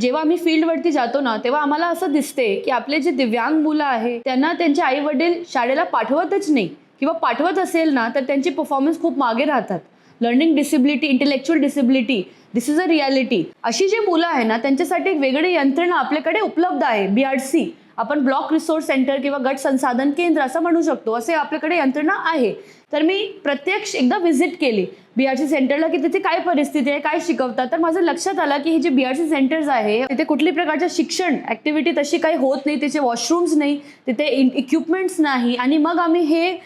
जेव्हा आम्ही फील्डवरती जातो ना तेव्हा आम्हाला असं दिसते की आपले जे दिव्यांग मुलं आहे त्यांना त्यांचे आई वडील शाळेला पाठवतच नाही. किंवा पाठवत असेल ना तर त्यांची परफॉर्मन्स खूप मागे राहतात. Learning disability intellectual disability this is a reality अशी जी मुलं आहे ना त्यांच्यासाठी एक वेगळी यंत्रणा आपल्याकडे उपलब्ध आहे बी आर सी आपण ब्लॉक रिसोर्स सेंटर किंवा गट संसाधन केंद्र असं म्हणू शकतो असे आपल्याकडे यंत्रणा आहे. तर मी प्रत्यक्ष एकदा व्हिजिट केली बी आर सी सेंटरला की तिथे काय परिस्थिती आहे काय शिकवतात? तर माझं लक्षात आलं की हे जे बी आर सी सेंटर्स आहे तिथे कुठली प्रकारच्या शिक्षण ॲक्टिव्हिटी तशी काही होत नाही तिचे वॉशरूम्स नाही तिथे इक्विपमेंट्स नाही. आणि मग आम्ही हे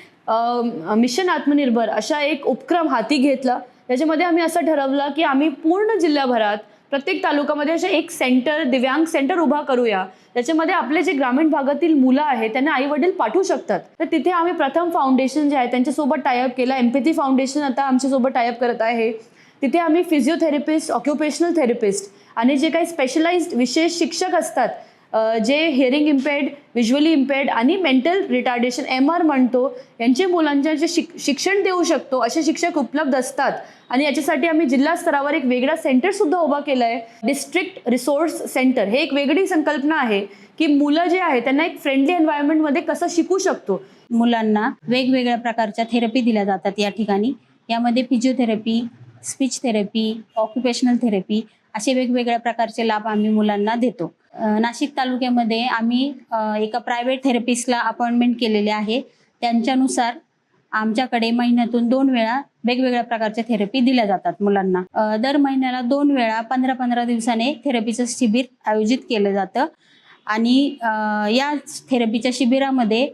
मिशन आत्मनिर्भर अशा एक उपक्रम हाती घेतला. त्याच्यामध्ये आम्ही असं ठरवलं की आम्ही पूर्ण जिल्ह्याभरात प्रत्येक तालुक्यामध्ये असे एक सेंटर दिव्यांग सेंटर उभा करूया. त्याच्यामध्ये आपले जे ग्रामीण भागातील मुलं आहेत त्यांना आई वडील पाठवू शकतात. तर तिथे आम्ही प्रथम फाउंडेशन जे आहे त्यांच्यासोबत टायअप केला. एम्पॅथी फाउंडेशन आता आमच्यासोबत टायअप करत आहे. तिथे आम्ही फिजिओथेरपिस्ट ऑक्युपेशनल थेरपिस्ट आणि जे काही स्पेशलाइज्ड विशेष शिक्षक असतात जे हिअरिंग इम्पेड विज्युअली इम्पेड आणि मेंटल रिटार्डेशन एम आर म्हणतो यांचे मुलांच्या जे शिक शिक्षण देऊ शकतो असे शिक्षक उपलब्ध असतात. आणि याच्यासाठी आम्ही जिल्हा स्तरावर एक वेगळा सेंटरसुद्धा उभा केला आहे डिस्ट्रिक्ट रिसोर्स सेंटर हे एक वेगळी संकल्पना आहे की मुलं जे आहे त्यांना एक फ्रेंडली एन्व्हायरमेंटमध्ये कसं शिकू शकतो. मुलांना वेगवेगळ्या प्रकारच्या थेरपी दिल्या जातात या ठिकाणी. यामध्ये physiotherapy speech therapy occupational therapy असे वेगवेगळ्या प्रकारचे लाभ आम्ही मुलांना देतो. नाशिक तालुक्यामध्ये आम्ही एका प्रायव्हेट थेरपिस्टला अपॉइंटमेंट केलेले आहे. त्यांच्यानुसार आमच्याकडे महिन्यातून दोन वेळा वेगवेगळ्या प्रकारच्या थेरपी दिल्या जातात मुलांना. दर महिन्याला दोन वेळा पंधरा पंधरा दिवसाने थेरपीचं शिबिर आयोजित केलं जातं. आणि या थेरपीच्या शिबिरामध्ये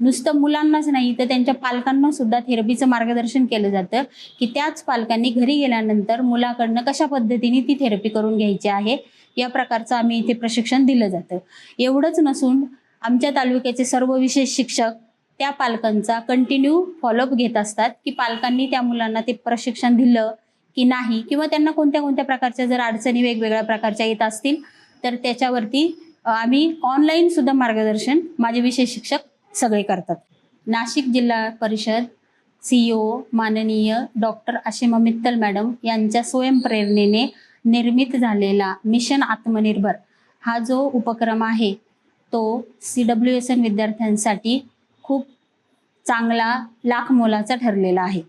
नुसतं मुलांनाच नाही तर त्यांच्या पालकांना सुद्धा थेरपीचं मार्गदर्शन केलं जातं की त्याच पालकांनी घरी गेल्यानंतर मुलाकडनं कशा पद्धतीने ती थेरपी करून घ्यायची आहे या प्रकारचं आम्ही इथे प्रशिक्षण दिलं जातं. एवढंच नसून आमच्या तालुक्याचे सर्व विशेष शिक्षक त्या पालकांचा कंटिन्यू फॉलोअप घेत असतात की पालकांनी त्या मुलांना ते प्रशिक्षण दिलं की नाही किंवा त्यांना कोणत्या कोणत्या प्रकारच्या जर अडचणी वेगवेगळ्या प्रकारच्या येत असतील तर त्याच्यावरती आम्ही ऑनलाईन सुद्धा मार्गदर्शन माझे विशेष शिक्षक सगळे करतात. नाशिक जिल्हा परिषद सीईओ माननीय डॉक्टर आशिमा मित्तल मॅडम यांच्या स्वयंप्रेरणेने निर्मित झालेला मिशन आत्मनिर्भर हा जो उपक्रम आहे तो सी डब्ल्यू एस एन विद्यार्थ्यांसाठी खूप चांगला लाख मोलाचा ठरलेला आहे.